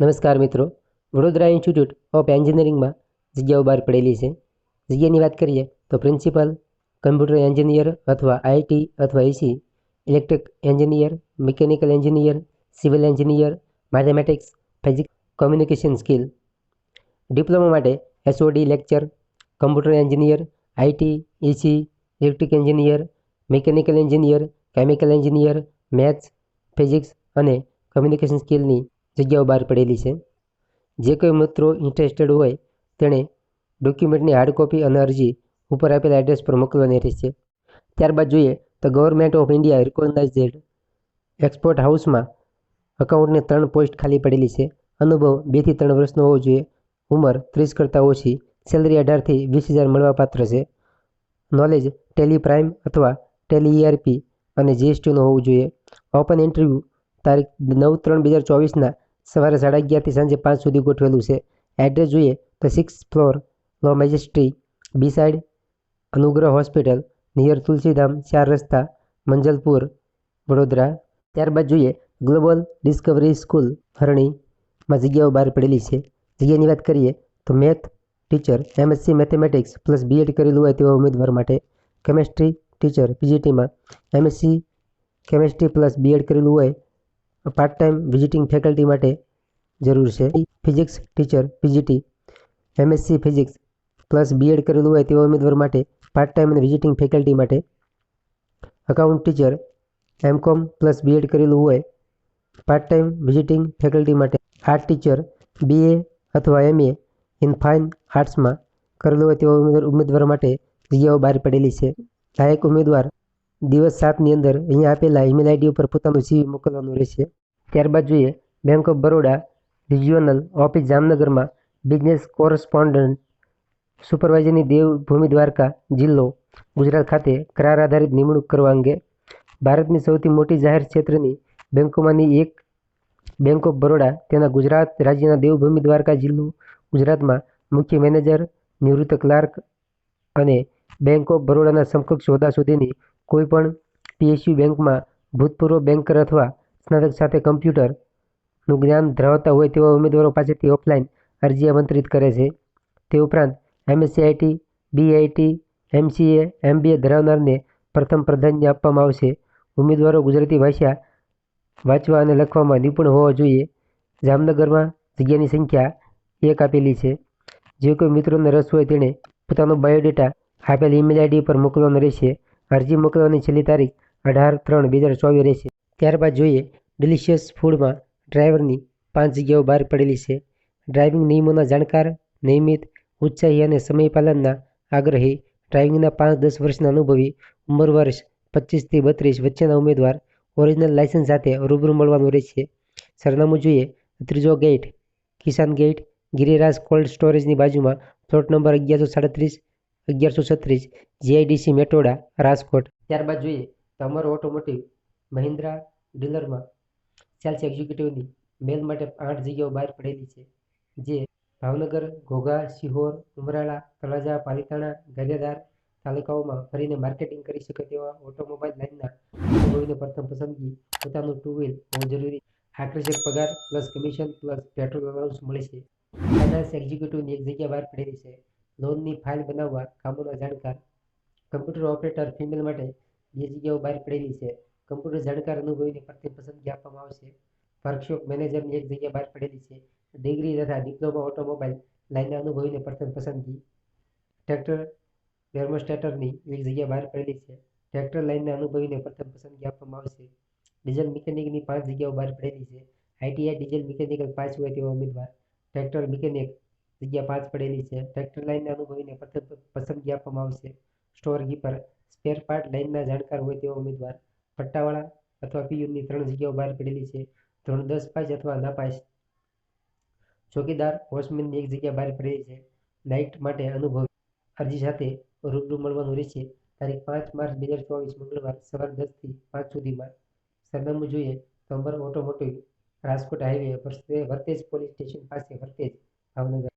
નમસ્કાર મિત્રો. Vadodara institute of એન્જિનિયરિંગમાં જગ્યાઓ બહાર પડેલી છે. જગ્યાની વાત કરીએ તો પ્રિન્સિપલ કમ્પ્યુટર એન્જિનિયર અથવા આઈટી અથવા AC electric engineer mechanical engineer civil engineer mathematics physics communication skill diploma માટે SOD lecture computer engineer IT AC electric engineer mechanical engineer chemical engineer maths physics અને કમ્યુનિકેશન સ્કિલની જગ્યાઓ બહાર પડેલી છે. જે કોઈ મિત્રો ઇન્ટરેસ્ટેડ હોય, તેણે ડોક્યુમેન્ટની હાર્ડ કોપી અને અરજી ઉપર આપેલા એડ્રેસ પર મોકલવાની રહેશે. ત્યારબાદ જોઈએ તો government of India recognised export હાઉસમાં અકાઉન્ટની ત્રણ પોસ્ટ ખાલી પડેલી છે. અનુભવ બેથી ત્રણ વર્ષનો હોવો જોઈએ. ઉંમર ત્રીસ કરતાં ઓછી. સેલરી અઢારથી વીસ હજાર મળવાપાત્ર છે. નોલેજ ટેલી પ્રાઇમ અથવા ટેલી ઈઆરપી અને જીએસટીનું હોવું જોઈએ. ઓપન ઇન્ટરવ્યૂ તારીખ નવ ત્રણ બે હજાર ચોવીસના સવારે સાડા અગિયારથી સાંજે પાંચ સુધી ગોઠવેલું છે. એડ્રેસ જોઈએ તો સિક્સ ફ્લોર લો મેજેસ્ટ્રી B side Anugrah hospital near Tulsidham, ચાર રસ્તા, મંજલપુર, વડોદરા. ત્યારબાદ જોઈએ ગ્લોબલ ડિસ્કવરી સ્કૂલ ફરણીમાં જગ્યાઓ બહાર પડેલી છે. જગ્યાની વાત કરીએ તો math teacher MSc mathematics plus BEd કરેલું હોય તેવા ઉમેદવાર માટે. કેમેસ્ટ્રી ટીચર પીજીટીમાં એમએસસી કેમેસ્ટ્રી પ્લસ બીએડ કરેલું હોય પાર્ટ ટાઈમ વિઝિટિંગ ફેકલ્ટી માટે જરૂર છે. Physics teacher PGT MSc physics plus BEd કરેલું હોય તેવા ઉમેદવાર માટે પાર્ટ ટાઈમ અને વિઝિટિંગ ફેકલ્ટી માટે account teacher MCom plus BEd કરેલું હોય પાર્ટ ટાઈમ વિઝિટિંગ ફેકલ્ટી માટે આર્ટ ટીચર બીએ અથવા એમએ ઇન ફાઇન આર્ટ્સમાં કરેલું હોય તેવા ઉમેદવાર માટે જગ્યાઓ બહાર પડેલી છે. લાયક ઉમેદવાર દિવસ સાતની અંદર અહીંયા આપેલા ઈમેલ આઈડી ઉપર પોતાનું સીવી મોકલવાનું રહેશે. ત્યારબાદ જોઈએ bank of Baroda regional office જામનગરમાં બિઝનેસ કોરસ્પોન્ડન્ટ સુપરવાઇઝરની દેવભૂમિ દ્વારકા જિલ્લો ગુજરાત ખાતે કરાર આધારિત નિમણૂક કરવા અંગે ભારતની સૌથી મોટી જાહેર ક્ષેત્રની બેંકોમાંની એક બેંક ઓફ બરોડા તેના ગુજરાત રાજ્યના દેવભૂમિ દ્વારકા જિલ્લો ગુજરાતમાં મુખ્ય મેનેજર, નિવૃત્ત ક્લાર્ક અને બેંક ઓફ બરોડાના સમકક્ષ હોદ્દા સુધીની કોઈપણ પીએસયુ બેંકમાં ભૂતપૂર્વ બેન્કર અથવા સ્નાતક સાથે કમ્પ્યુટરનું જ્ઞાન ધરાવતા હોય તેવા ઉમેદવારો પાસેથી ઓફલાઈન અરજી આમંત્રિત કરે છે. તે ઉપરાંત એમએસસીઆઈટી, બીઆઈટી, એમસીએ, એમબીએ ધરાવનારને પ્રથમ પ્રાધાન્ય આપવામાં આવશે. ઉમેદવારો ગુજરાતી ભાષા વાંચવા અને લખવામાં નિપુણ હોવા જોઈએ. જામનગરમાં જગ્યાની સંખ્યા એક આપેલી છે. જે કોઈ મિત્રોને રસ હોય તેણે પોતાનો બાયોડેટા આપેલ ઈમેલ આઈડી પર મોકલવાનો રહેશે. અરજી મોકલવાની છેલ્લી તારીખ અઢાર ત્રણ બે હજાર ચોવીસ રહેશે. ત્યારબાદ જોઈએ ડિલિશિયસ ફૂડમાં ડ્રાઈવરની પાંચ જગ્યાઓ બહાર પડેલી છે. ડ્રાઇવિંગ નિયમોના જાણકાર, નિયમિત, ઉત્સાહી અને સમયપાલનના આગ્રહી ડ્રાઇવિંગના પાંચ દસ વર્ષના અનુભવી ઉંમર વર્ષ પચીસથી બત્રીસ વચ્ચેના ઉમેદવાર ઓરિજિનલ લાયસન્સ સાથે રૂબરૂ મળવાનું રહેશે. સરનામું જોઈએ ત્રીજો gate Kisan gate Giriraj cold સ્ટોરેજની બાજુમાં પ્લોટ નંબર અગિયારસો સાડત્રીસ અગિયારસો છત્રીસ, જીઆઈડીસી મેટોડા, રાજકોટ. ત્યારબાદ જોઈએ તો અમારો ઓટોમોટિવ મહિન્દ્રા ડીલરમાં સેલ્સ એક્ઝિક્યુટિવની મેલ માટે આઠ જગ્યાઓ બહાર પડેલી છે. જે ભાવનગર, ઘોઘા સિહોર ઉમરાળા, તળાજા, પાલિતાણા, ગારિયાધાર તાલુકાઓમાં ફરીને માર્કેટિંગ કરી શકે તેવા ઓટોમોબાઈલ લાઇનના અનુભવીને પ્રથમ પસંદગી પોતાનું ટુ વ્હીલ બહુ જરૂરી આકર્ષક પગાર plus commission plus petrol allowance મળે છે. ફાઇનાન્સ એક્ઝિક્યુટિવની એક જગ્યા બહાર પડેલી છે. લોનની ફાઇલ બનાવવા કામોના જાણકાર કમ્પ્યુટર ઓપરેટર ફિમેલ માટે બે જગ્યાઓ બહાર પડેલી છે. કમ્પ્યુટર જાણકાર અનુભવીને પ્રથમ પસંદગી આપવામાં આવશે. વર્કશોપ મેનેજરની એક જગ્યા બહાર પડેલી છે. ડિગ્રી તથા ડિપ્લોમા ઓટોમોબાઈલ લાઇનના અનુભવીને પ્રથમ પસંદગી. ટ્રેક્ટર ડેમોન્સ્ટ્રેટરની એક જગ્યા બહાર પડેલી છે. ટ્રેક્ટર લાઇનના અનુભવીને પ્રથમ પસંદગી આપવામાં આવશે. ડીઝલ મિકેનિકની પાંચ જગ્યાઓ બહાર પડેલી છે. આઈટીઆઈ ડીઝલ મિકેનિકલ પાસ હોય તેવા ઉમેદવાર. ટ્રેક્ટર મિકેનિક જગ્યા પાંચ પડેલી છે. ટ્રેક્ટર લાઇનના અનુભવીને પસંદગી આપવામાં આવશે. સ્ટોર કીપર સ્પેર પાર્ટ લાઇનના જાણકાર હોય તેવા ઉમેદવાર, પટ્ટાવાળા અથવા પીયુની ત્રણ જગ્યાઓ બહાર પડેલી છે. ધોરણ દસ પાસ અથવા નાપાસ. ચોકીદાર વોચમેનની એક જગ્યા બહાર પડેલી છે. નાઇટ માટે અનુભવ, અરજી સાથે રૂબરૂ મળવાનું રહેશે. તારીખ પાંચ માર્ચ બે હજાર ચોવીસ મંગળવાર સવાર દસથી પાંચ સુધીમાં. સરનામું જોઈએ તો Amar automotive Rajkot highway, Vartej police station પાસે વર્તેજ ભાવનગર.